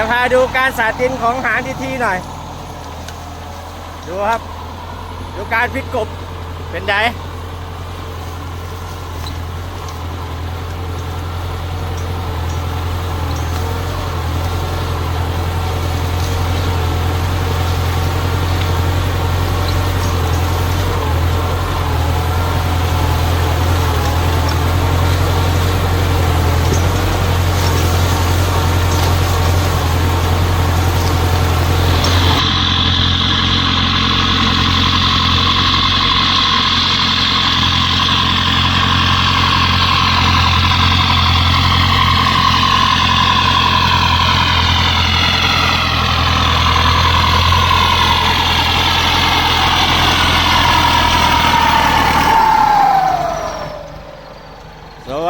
ดี๋ยวพาดูการสาธิตของหางทีทีหน่อย ดูครับ ดูการพลิกกบเป็นไง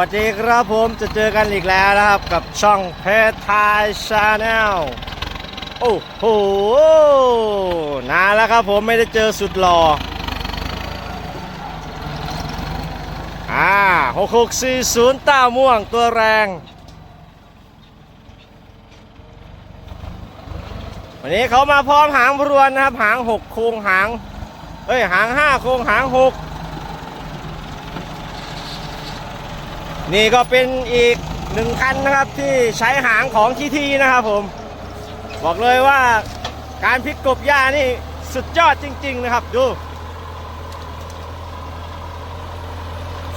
วัสดีครับผมจะเจอกันอีกแล้วนะครับกับช่องเพจไทยชาแนลโอ้โหนานแล้วครับผมไม่ได้เจอสุดหล่ออ่า6640ต้าม่วงตัวแรง วันนี้เขามาพร้อมหางพรวนนะครับ หาง6โคงหางเอ้ยหาง5โคงหาง6 นี่ก็เป็นอีกหนึ่งคันนะครับที่ใช้หางของทีทีนะครับผม บอกเลยว่าการพลิกกบหญ้านี่สุดยอดจริง ๆ นะครับ ดู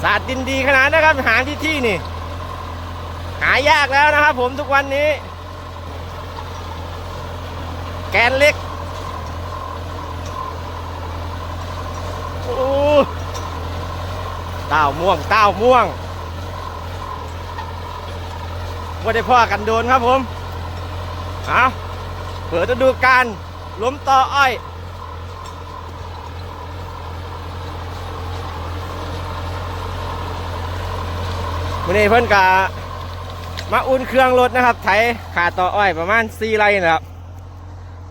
ศาสตร์ดินดีขนาดนะครับหางที่ที่นี่ หายากแล้วนะครับผมทุกวันนี้ แกนเล็กโอ้เต้าม่วงเต้าม่วง ว่าได้พ่อกันโดนครับผมเอาเปิดฤดูการล้มต่ออ้อยวันนี้เพิ่อนกะมาอุ่นเครื่องรถนะครับ ไถขาต่ออ้อยประมาณ4ไร่นะครับ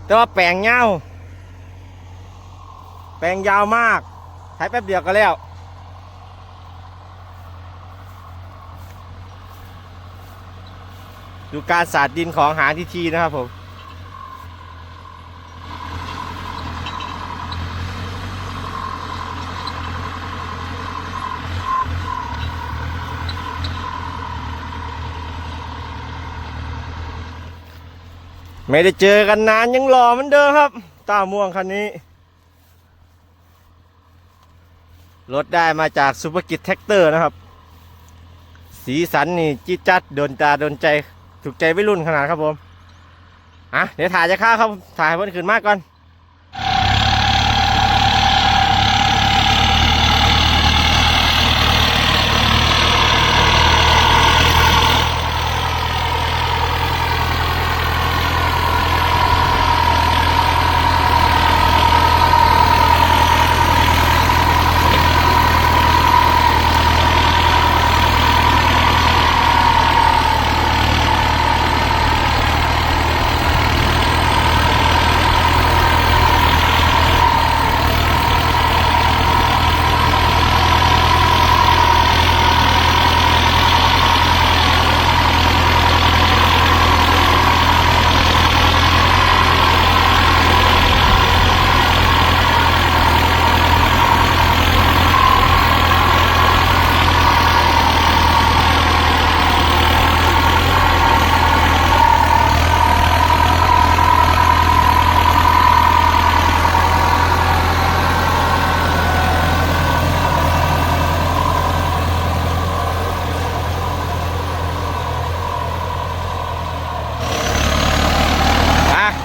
แต่ว่าแปลงยาวแปลงยาวมาก ไถแป๊บเดียวก็แล้ว ดูการสาดดินของหางทีทีนะครับผมไม่ได้เจอกันนานยังหล่อเหมือนเดิมครับต้าม่วงคันนี้ รถได้มาจากซูเปอร์กิจแท็กเตอร์นะครับ สีสันนี่จิ๊ดจัดโดนตาโดนใจ ถูกใจวัยรุ่นขนาดครับผมอะเดี๋ยวถ่ายจะเข้าครับถ่ายบนขึ้นมากก่อน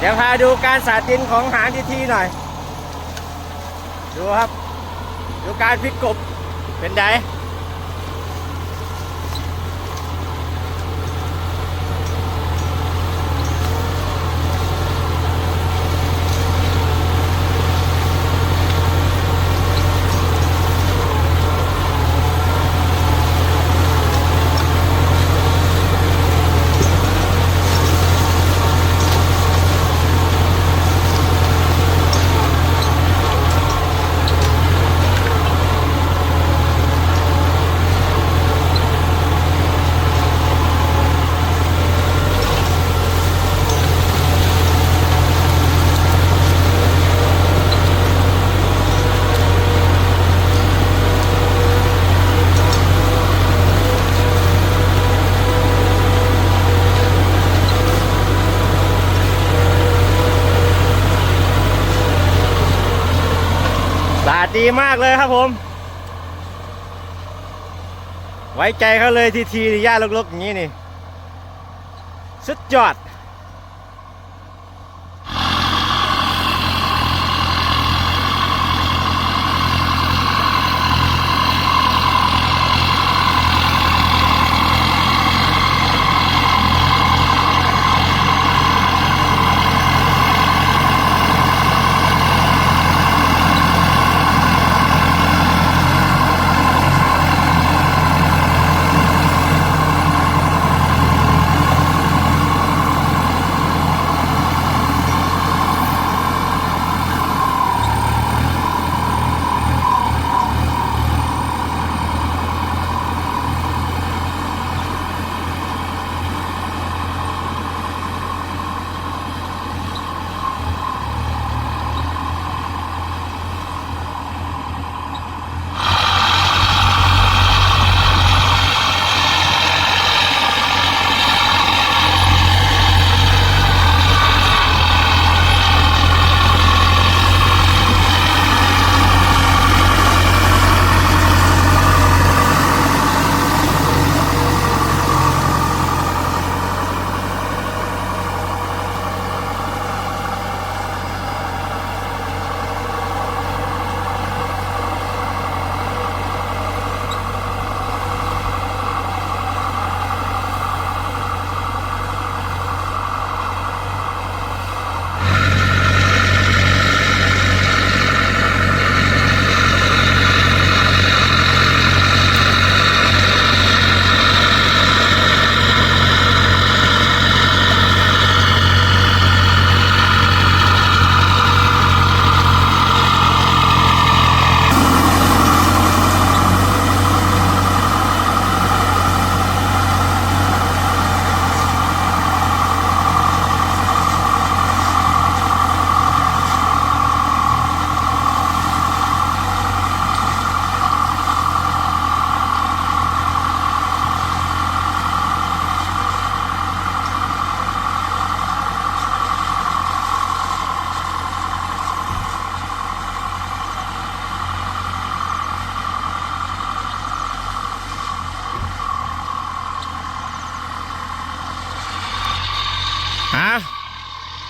ดี๋ยวพาดูการสาธิตของหางทีทีหน่อย ดูครับ ดูการพลิกกบเป็นไง ดีมากเลยครับผม ไว้ใจเขาเลยทีทีๆย่าลกๆอย่างนี้นี่ สุดยอด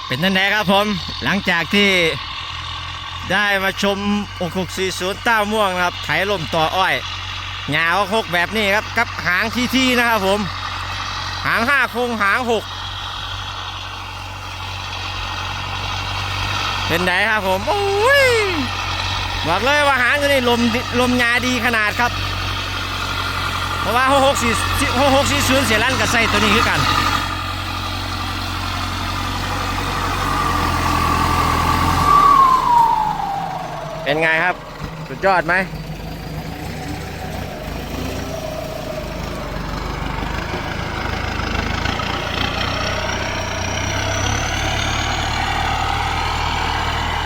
เป็นนั่นแหละครับผมหลังจากที่ได้มาชม6640เต้าม่วงนะครับไถลมต่ออ้อยหงาหกแบบนี้ครับกับหางที่ที่นะครับผม หางห้าโคงหางหกเป็นไงครับผมโอ้ยบอกเลยว่าหางตัวนี้ลมลมยาดีขนาดครับ เพราะว่า6640 6640เสียลั่นกับไส้ตัวนี้คือกัน เป็นไงครับ สุดยอดไหม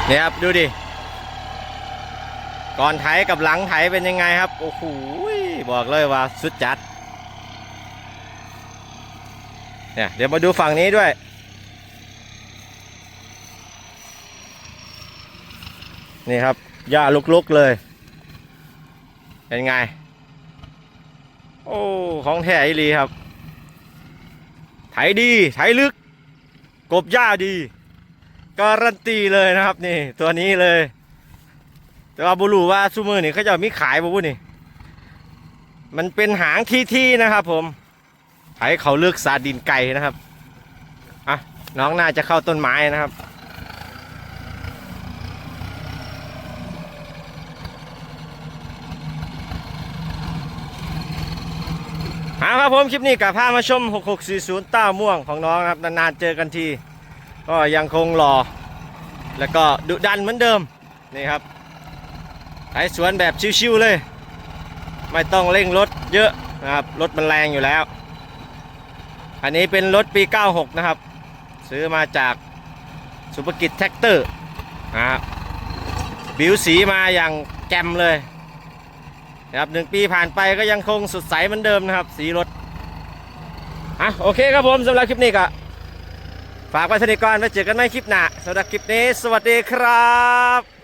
เนี่ยครับ ดูดิ ก่อนไถกับหลังไถเป็นยังไงครับ โอ้โหบอกเลยว่าสุดจัดเนี่ยเดี๋ยวมาดูฝั่งนี้ด้วย นี่ครับ หญ้าลุกๆเลย เป็นไง โอ้ ของแท้อีลีครับ ไถดีไถลึก กบหญ้าดี การันตีเลยนะครับนี่ ตัวนี้เลย แต่ว่าบุรูว่าซูมือนี่เขาจะมีขายบ่บุนี่ มันเป็นหางที่ๆนะครับผม ไถเขาเลือกซาดินไก่นะครับ อะ น้องน่าจะเข้าต้นไม้นะครับ เอาครับผมคลิปนี้กับพามาชม 6640 ต้าม่วงของน้องครับนานๆเจอกันที ก็ยังคงรอแล้วก็ดุดันเหมือนเดิมนี่ครับไถสวนแบบชิวๆเลย ไม่ต้องเร่งรถเยอะนะครับรถมันแรงอยู่แล้ว อันนี้เป็นรถปี 96 นะครับ ซื้อมาจากสุภกิจแท็กเตอร์นะครับบิวสีมาอย่างแจมเลย นะครับหนึ่งปีผ่านไปก็ยังคงสดใสเหมือนเดิมนะครับ สีรถอะโอเคครับผมสำหรับคลิปนี้ก็ฝากไว้เท่านี้ก่อนไว้เจอกันใหม่คลิปหน้าสำหรับคลิปนี้ สวัสดีครับ